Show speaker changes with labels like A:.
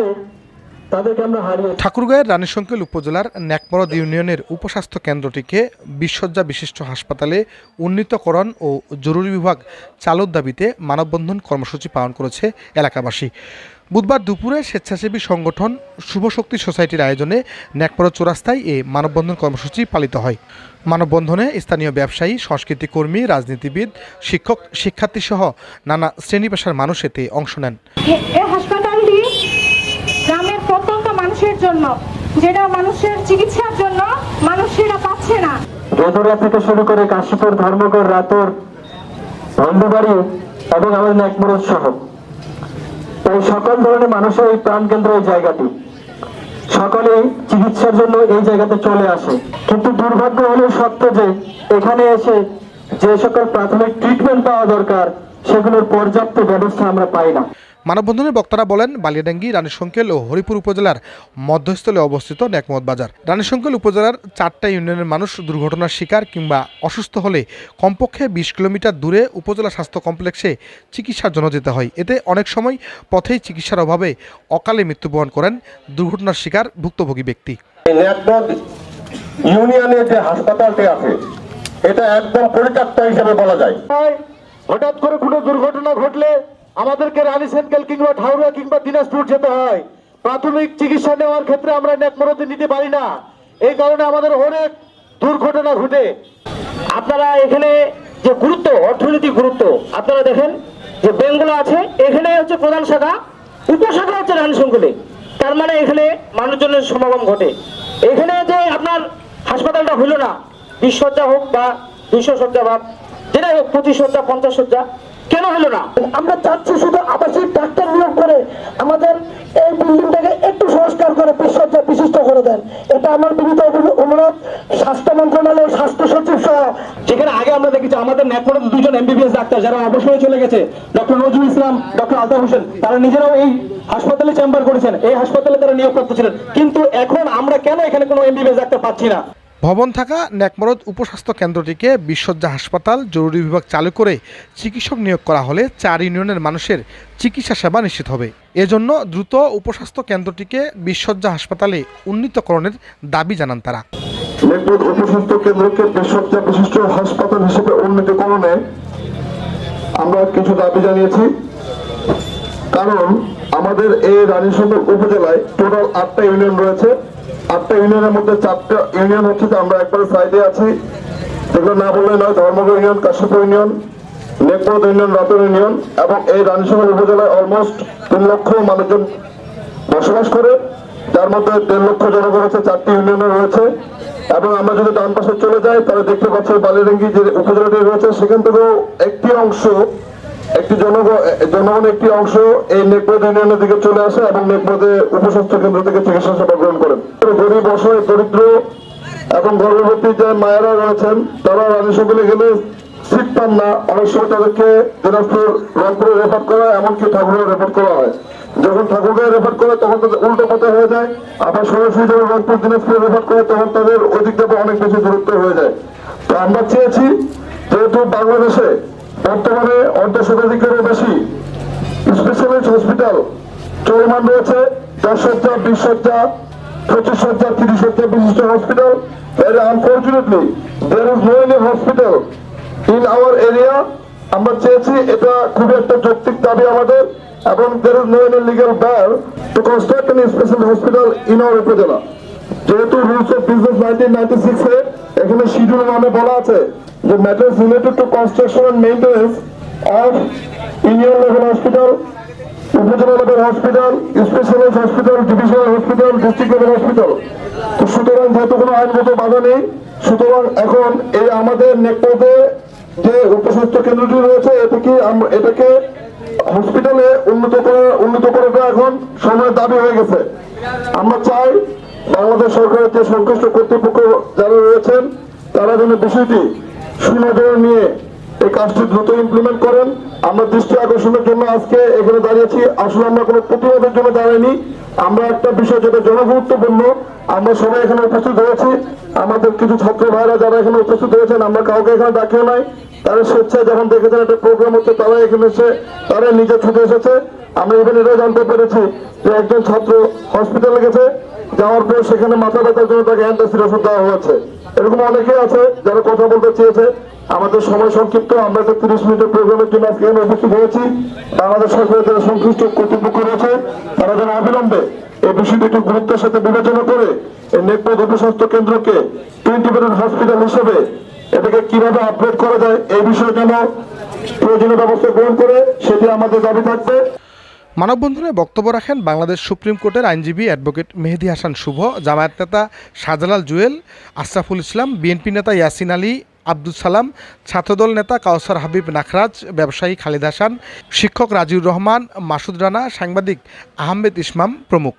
A: ভাবে তাদেরকে আমরা হারিয়ে
B: ঠাকুরগাঁয়ের রানীশঙ্কেল উপজেলার ন্যাকমরদ ইউনিয়নের উপস্বাস্থ্য কেন্দ্রটিকে বিশ্বজ্জা বিশিষ্ট হাসপাতালে উন্নীতকরণ ও জরুরি বিভাগ চালুর দাবিতে মানববন্ধন কর্মসূচি পালন করেছে এলাকাবাসী। বুধবার দুপুরে স্বেচ্ছাসেবী সংগঠন শুভশক্তি সোসাইটির আয়োজনে ন্যাকমরদ চৌরাস্তায় এ মানববন্ধন কর্মসূচি পালিত হয়। মানববন্ধনে স্থানীয় ব্যবসায়ী সংস্কৃতি কর্মী রাজনীতিবিদ শিক্ষক শিক্ষার্থী সহ নানা শ্রেণি পেশার মানুষ এতে অংশ নেন
C: এ- এই হাসপাতালটি গ্রামের প্রত্যন্ত মানুষের জন্য, যেটা মানুষের চিকিৎসার জন্য মানুষ পাচ্ছে না।
A: গেদুরিয়া থেকে শুরু করে কাশীপুর, ধর্মগড়, রাতর বন্ধুবাড়ি এবং আমাদের সহ। সকল ধরনের মানুষের এই এই জায়গাটি। সকলেই চিকিৎসার জন্য এই জায়গাতে চলে আসে। কিন্তু দুর্ভাগ্য হলো সত্য যে, এখানে এসে যে সকল প্রাথমিক ট্রিটমেন্ট পাওয়া দরকার, সেগুলোর পর্যাপ্ত ব্যবস্থা আমরা পাই না।
B: মানববন্ধনে বক্তারা বলেন বালিয়াডাঙ্গি রানীশঙ্কেল ও হরিপুর উপজেলার মধ্যস্থলে অবস্থিত ন্যাকমত বাজার। রানীশঙ্কেল উপজেলার চারটা ইউনিয়নের মানুষ দুর্ঘটনার শিকার কিংবা অসুস্থ হলে কমপক্ষে বিশ কিলোমিটার দূরে উপজেলা স্বাস্থ্য কমপ্লেক্সে চিকিৎসার জন্য যেতে হয়। এতে অনেক সময় পথেই চিকিৎসার অভাবে অকালে মৃত্যুবরণ করেন দুর্ঘটনার শিকার ভুক্তভোগী ব্যক্তি।
D: ইউনিয়নের যে হাসপাতালটি আছে এটা একদম পরিত্যক্ত হিসেবে বলা যায়। হঠাৎ করে কোনো দুর্ঘটনা ঘটলে আমাদেরকে রানী সেনকেল কিংবা ঠাউরা কিংবা দিনাজপুর যেতে হয়। প্রাথমিক চিকিৎসা নেওয়ার ক্ষেত্রে আমরা ন্যাকমরতে নিতে পারি না। এই কারণে আমাদের অনেক দুর্ঘটনা ঘটে।
E: আপনারা এখানে যে গুরুত্ব, অর্থনৈতিক গুরুত্ব, আপনারা দেখেন যে ব্যাংকগুলো আছে, এখানে হচ্ছে প্রধান শাখা, উপশাখা হচ্ছে রানীশঙ্কলে তার মানে এখানে মানুষজনের সমাগম ঘটে। এখানে যে আপনার হাসপাতালটা হইল না, বিশ শয্যা হোক বা দুইশো শয্যা বা যেটাই হোক, পঁচিশ শয্যা, পঞ্চাশ শয্যা কেন হলো না?
F: আমরা চাচ্ছি শুধু আবাসিক ডাক্তার নিয়োগ করে আমাদের এই বিল্ডিংটাকে একটু সংস্কার করে বিশ্বজ্জা বিশিষ্ট করে দেন। এটা আমার বিনীত অনুরোধ স্বাস্থ্য মন্ত্রণালয় স্বাস্থ্য সচিব সহ।
E: যেখানে আগে আমরা দেখেছি আমাদের ন্যাকমোড়ে দুজন এমবিবিএস ডাক্তার যারা অবসরে চলে গেছে ডক্টর নজরুল ইসলাম ডক্টর আলতাফ হোসেন তারা নিজেরাও এই হাসপাতালে চেম্বার করেছেন। এই হাসপাতালে তারা নিয়োগপ্রাপ্ত ছিলেন। কিন্তু এখন আমরা কেন এখানে কোনো এমবিবিএস ডাক্তার পাচ্ছি না?
B: ভবন থাকা ন্যাকমরদ উপস্বাস্থ্য কেন্দ্রটিকে বিশ্বজ্জা হাসপাতাল জরুরি বিভাগ চালু করে চিকিৎসক নিয়োগ করা হলে চার ইউনিয়নের মানুষের চিকিৎসা সেবা নিশ্চিত হবে। এজন্য দ্রুত উপস্বাস্থ্য কেন্দ্রটিকে বিশ্বজ্জা হাসপাতালে উন্নীতকরণের দাবি জানান তারা।
D: উপস্বাস্থ্য কেন্দ্রকে বেসরকারি বিশিষ্ট হাসপাতাল হিসেবে উন্নীতকরণে আমরা কিছু দাবি জানিয়েছি। কারণ আমাদের এই রানীশঙ্কর উপজেলায় টোটাল আটটা ইউনিয়ন রয়েছে। আটটা ইউনিয়নের মধ্যে চারটা ইউনিয়ন হচ্ছে যে আমরা একবারে সাইডে আছি। যেগুলো না বললে নয় Dharmagarh union Kashyap union Nekpad union, Ratan union এবং এই রানীশঙ্কর উপজেলায় অলমোস্ট তিন লক্ষ মানুষজন বসবাস করে। যার মধ্যে দেড় লক্ষ জনগণ হচ্ছে, চারটি ইউনিয়নে রয়েছে। এবং আমরা যদি ডান পাশে চলে যাই, তাহলে দেখতে পাচ্ছি বালিরেঙ্গি যে উপজেলাটি রয়েছে, সেখান থেকেও একটি অংশ একটি জনগণ জনগণ একটি অংশ এই নেকপদ ইউনিয়নের দিকে চলে আসে এবং নেকপদে উপস্বাস্থ্য কেন্দ্র থেকে চিকিৎসা সেবা গ্রহণ করেন। গরিব অসহায় দরিদ্র এবং গর্ভবতী যে মায়েরা রয়েছেন তারা রানী সকলে গেলে সিট পান না। অনেক সময় তাদেরকে দিনাজপুর রংপুরে রেফার করা হয়, এমনকি ঠাকুরে রেফার করা হয়। যখন ঠাকুরগাঁয়ে রেফার করে তখন তাদের উল্টো পথে হয়ে যায়। আবার সরাসরি যখন রংপুর দিনাজপুরে রেফার করে তখন তাদের ওদিক থেকে অনেক বেশি দূরত্ব হয়ে যায়। তো আমরা চেয়েছি যেহেতু বাংলাদেশে বর্তমানে অর্ধ শতাধিকেরও বেশি স্পেশালিস্ট হসপিটাল চলমান রয়েছে। দশ শয্যা বিশ শয্যা পঁচিশ শয্যা তিরিশ শয্যা বিশিষ্ট hospital unfortunately there is no any hospital in our area আমরা চেয়েছি এটা খুবই একটা যৌক্তিক দাবি আমাদের এবং there is no any legal bar to construct an special hospital in our upazila. যেহেতু rules of business nineteen ninety সিক্সে এখানে শিডিউল নামে বলা আছে যে matters related to construction and maintenance of union level hospital upazila level hospital specialize hospital divisional hospital district level hospital তো সুতরাং যেহেতু কোনো আইনগত বাধা নেই, সুতরাং এখন এই আমাদের নেকপদে যে উপস্বাস্থ্য কেন্দ্রটি রয়েছে, এটাকে এটাকে হসপিটালে উন্নত করা উন্নত করাটা এখন সময়ের দাবি হয়ে গেছে। আমরা চাই বাংলাদেশ সরকারের যে সংশ্লিষ্ট কর্তৃপক্ষ যারা রয়েছেন, তারা যেন বিষয়টি সুনজরে নিয়ে এই কাজটি দ্রুত ইমপ্লিমেন্ট করেন। আমরা দৃষ্টি আকর্ষণের জন্য আজকে এখানে দাঁড়িয়েছি। আসলে আমরা কোনো প্রতিবাদের জন্য দাঁড়াইনি। আমরা একটা বিষয় যেটা জনগুরুত্বপূর্ণ আমরা সবাই এখানে উপস্থিত হয়েছি। আমাদের কিছু ছাত্র ভাইরা যারা এখানে উপস্থিত হয়েছেন আমরা কাউকে এখানে ডাকিও নাই। তারা স্বেচ্ছায় যখন দেখেছেন একটা প্রোগ্রাম হচ্ছে তারা এখানে এসে তারা নিজে ছুটে এসেছে। আমরা এখানে এটাও জানতে পেরেছি যে একজন ছাত্র হসপিটালে গেছে, যাওয়ার পর সেখানে মাথা ব্যথার জন্য তাকে অ্যান্টাসিড ওষুধ দেওয়া হয়েছে। এরকম অনেকে আছে যারা কথা বলতে চেয়েছে। আমাদের সময় সংক্ষিপ্ত, আমরা একটা তিরিশ মিনিটের প্রোগ্রামের জন্য আজকে এখানে উপস্থিত হয়েছি। বাংলাদেশ সরকারের যারা সংশ্লিষ্ট কর্তৃপক্ষ রয়েছে, তারা যেন অবিলম্বে এই বিষয়টি একটু গুরুত্বের সাথে বিবেচনা করে এই নেকপদ উপস্বাস্থ্য কেন্দ্রকে বেডেড হসপিটাল হিসেবে এটাকে কীভাবে আপগ্রেড করা যায়, এই বিষয়ে যেন প্রয়োজনীয় ব্যবস্থা গ্রহণ করে, সেটি আমাদের দাবি থাকবে।
B: মানববন্ধনে বক্তব্য রাখেন বাংলাদেশ সুপ্রিম কোর্টের আইনজীবী অ্যাডভোকেট মেহেদি হাসান শুভ, জামায়াত নেতা শাহজালাল জুয়েল, আশরাফুল ইসলাম, বিএনপি নেতা ইয়াসিন আলী আব্দুল সালাম, ছাত্রদল নেতা কাউসার হাবিব নাখরাজ, ব্যবসায়ী খালিদ হাসান, শিক্ষক রাজিউর রহমান, মাসুদ রানা, সাংবাদিক আহমেদ ইসমাম প্রমুখ।